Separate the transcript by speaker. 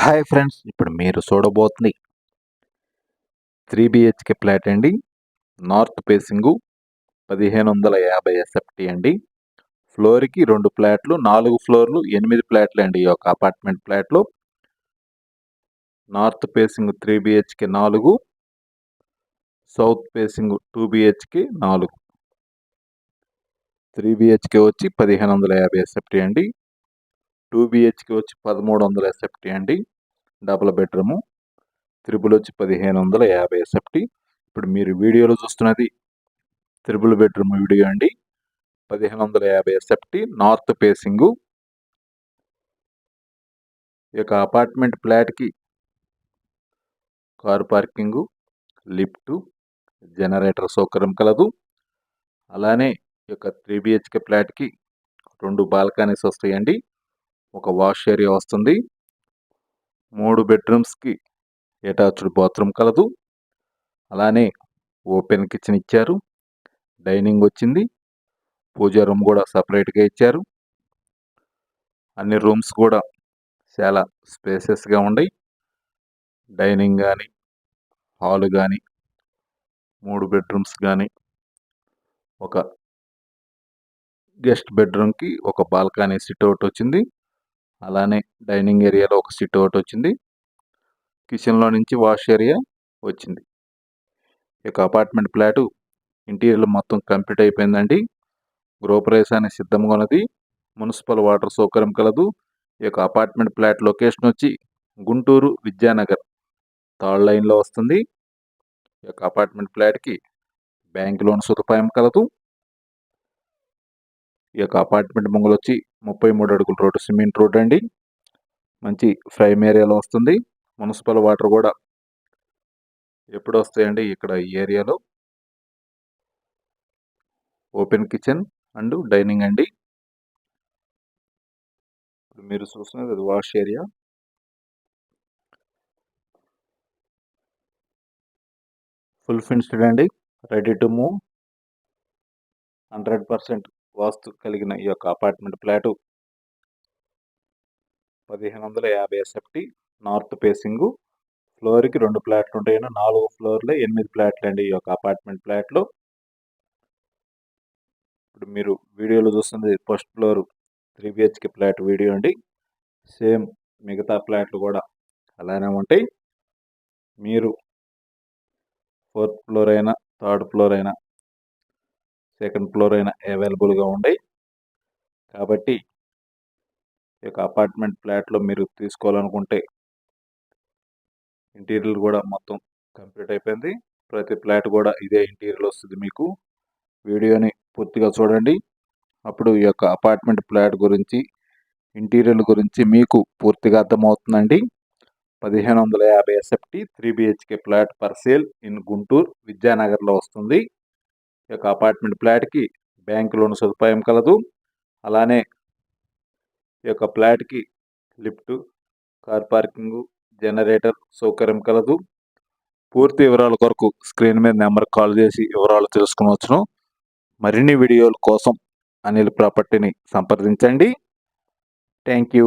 Speaker 1: Hi friends ఇప్పుడు మీరు చూడబోతుంది త్రీ బిహెచ్కే ఫ్లాట్ అండి. నార్త్ ఫేసింగు పదిహేను వందల యాభై ఎస్ఎఫ్టీ అండి. ఫ్లోర్కి రెండు ఫ్లాట్లు నాలుగు ఫ్లోర్లు ఎనిమిది ఫ్లాట్లు అండి ఈ యొక్క అపార్ట్మెంట్ ఫ్లాట్లు. నార్త్ ఫేసింగ్ త్రీ బిహెచ్కే నాలుగు సౌత్ ఫేసింగ్ టూ బిహెచ్కే నాలుగు. త్రీ బిహెచ్కే వచ్చి పదిహేను వందల యాభై ఎస్ఎఫ్టీ అండి. టూ బిహెచ్కి వచ్చి పదమూడు వందల ఎస్ఎఫ్టీ అండి. Double bedroom. త్రిబుల్ వచ్చి పదిహేను వందల యాభై ఎస్ఎఫ్టీ. ఇప్పుడు మీరు వీడియోలో చూస్తున్నది త్రిబుల్ బెడ్రూమ్ వీడియో అండి. పదిహేను వందల యాభై ఎస్ఎఫ్టీ నార్త్ ఫేసింగు. ఈ యొక్క అపార్ట్మెంట్ ఫ్లాట్కి కారు పార్కింగు లిఫ్టు జనరేటర్ సౌకర్యం కలదు. అలానే ఈ యొక్క త్రీ బిహెచ్కే ఫ్లాట్కి రెండు బాల్కనీస్ వస్తాయండి. ఒక వాష్ ఏరియా వస్తుంది. మూడు బెడ్రూమ్స్కి అటాచ్డ్ బాత్రూమ్ కలదు. అలానే ఓపెన్ కిచెన్ ఇచ్చారు. డైనింగ్ వచ్చింది. పూజా రూమ్ కూడా సపరేట్గా ఇచ్చారు. అన్ని రూమ్స్ కూడా చాలా స్పేసెస్గా ఉన్నాయి డైనింగ్ కానీ హాల్ కానీ మూడు బెడ్రూమ్స్ కానీ ఒక గెస్ట్ బెడ్రూమ్కి ఒక బాల్కనీ సిట్అవుట్ వచ్చింది. అలానే డైనింగ్ ఏరియాలో ఒక సిట్ అవుట్ వచ్చింది. కిచెన్లో నుంచి వాష్ ఏరియా వచ్చింది. ఈ అపార్ట్మెంట్ ఫ్లాటు ఇంటీరియర్ మొత్తం కంప్లీట్ అయిపోయిందండి. గృహప్రవేశానికి సిద్ధంగా ఉన్నది. మున్సిపల్ వాటర్ సౌకర్యం కలదు. ఈ యొక్క అపార్ట్మెంట్ ఫ్లాట్ లొకేషన్ వచ్చి గుంటూరు విద్యానగర్ థర్డ్ లైన్లో వస్తుంది. ఈ యొక్క అపార్ట్మెంట్ ఫ్లాట్కి బ్యాంక్ లోన్ సదుపాయం కలదు. ఈ యొక్క అపార్ట్మెంట్ ముంగలు వచ్చి ముప్పై మూడు అడుగుల రోడ్డు సిమెంట్ రోడ్ అండి. మంచి ఫ్రైమ్ ఏరియాలో వస్తుంది. మున్సిపల్ వాటర్ కూడా ఎప్పుడు వస్తాయండి ఇక్కడ ఈ ఏరియాలో. ఓపెన్ కిచెన్ అండ్ డైనింగ్ అండి. ఇప్పుడు మీరు చూస్తున్నది అది వాష్ ఏరియా. ఫుల్ ఫిన్స్డ్ అండి. Ready to move. Hundred percent vastu కలిగిన ఈ యొక్క అపార్ట్మెంట్ ఫ్లాటు పదిహేను వందల యాభై ఎస్ఎఫ్టీ నార్త్ ఫేసింగు. ఫ్లోర్కి రెండు ఫ్లాట్లు ఉంటాయని నాలుగు ఫ్లోర్లో ఎనిమిది ఫ్లాట్లు అండి ఈ యొక్క అపార్ట్మెంట్ ఫ్లాట్లు. ఇప్పుడు మీరు వీడియోలో చూస్తుంది first floor three BHK flat video అండి. సేమ్ మిగతా ఫ్లాట్లు కూడా అలానే ఉంటాయి. మీరు ఫోర్త్ ఫ్లోర్ అయినా థర్డ్ ఫ్లోర్ అయినా సెకండ్ ఫ్లోర్ అయినా అవైలబుల్గా ఉన్నాయి కాబట్టి ఈ యొక్క అపార్ట్మెంట్ ఫ్లాట్లో మీరు తీసుకోవాలనుకుంటే ఇంటీరియర్ కూడా మొత్తం కంప్లీట్ అయిపోయింది. ప్రతి ఫ్లాట్ కూడా ఇదే ఇంటీరియర్ వస్తుంది మీకు. వీడియోని పూర్తిగా చూడండి. అప్పుడు ఈ యొక్క అపార్ట్మెంట్ ఫ్లాట్ గురించి ఇంటీరియర్ గురించి మీకు పూర్తిగా అర్థమవుతుందండి. పదిహేను వందల యాభై SFT three BHK flat for sale in Guntur విద్యానగర్లో వస్తుంది. యొక్క అపార్ట్మెంట్ ఫ్లాట్కి బ్యాంక్ లోన్ సదుపాయం కలదు. అలానే ఈ యొక్క ఫ్లాట్కి లిఫ్ట్ కార్ పార్కింగు జనరేటర్ సౌకర్యం కలదు. పూర్తి వివరాల కొరకు స్క్రీన్ మీద నెంబర్ కాల్ చేసి వివరాలు తెలుసుకునవచ్చును. మరిన్ని వీడియోల కోసం అనిల్ ప్రాపర్టీని సంప్రదించండి. Thank you.